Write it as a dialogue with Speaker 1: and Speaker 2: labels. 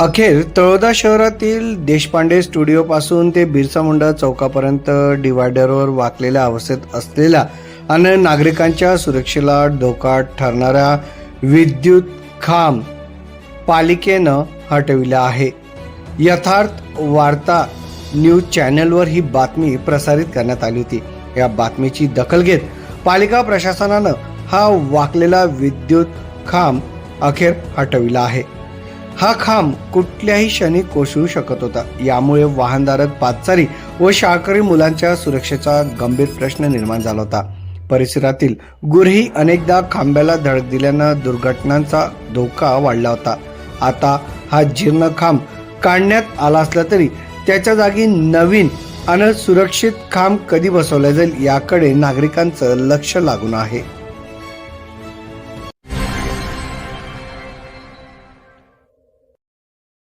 Speaker 1: अखेर तळोदा शहरातील देशपांडे स्टुडिओपासून ते बिरसा मुंडा चौकापर्यंत डिवायडरवर वाकलेल्या अवस्थेत असलेल्या आणि नागरिकांच्या सुरक्षेला धोका ठरणाऱ्या विद्युत खांब पालिकेनं हटविला आहे. यथार्थ वार्ता न्यूज चॅनलवर ही बातमी प्रसारित करण्यात आली होती. या बातमीची दखल घेत पालिका प्रशासनानं हा वाकलेला विद्युत खांब अखेर हटविला आहे. हा खांब कुठल्याही क्षणी कोसळू शकत होता. यामुळे वाहनधारक पादचारी व शाळकरी मुलांच्या सुरक्षेचा गंभीर प्रश्न निर्माण झाला होता. परिसरातील गुरही अनेकदा खांब्याला धडक दिल्यानं दुर्घटनांचा धोका वाढला होता. आता हा जीर्ण खांब काढण्यात आला असला तरी त्याच्या जागी नवीन आणि सुरक्षित खांब कधी बसवला जाईल याकडे नागरिकांचं लक्ष लागून आहे.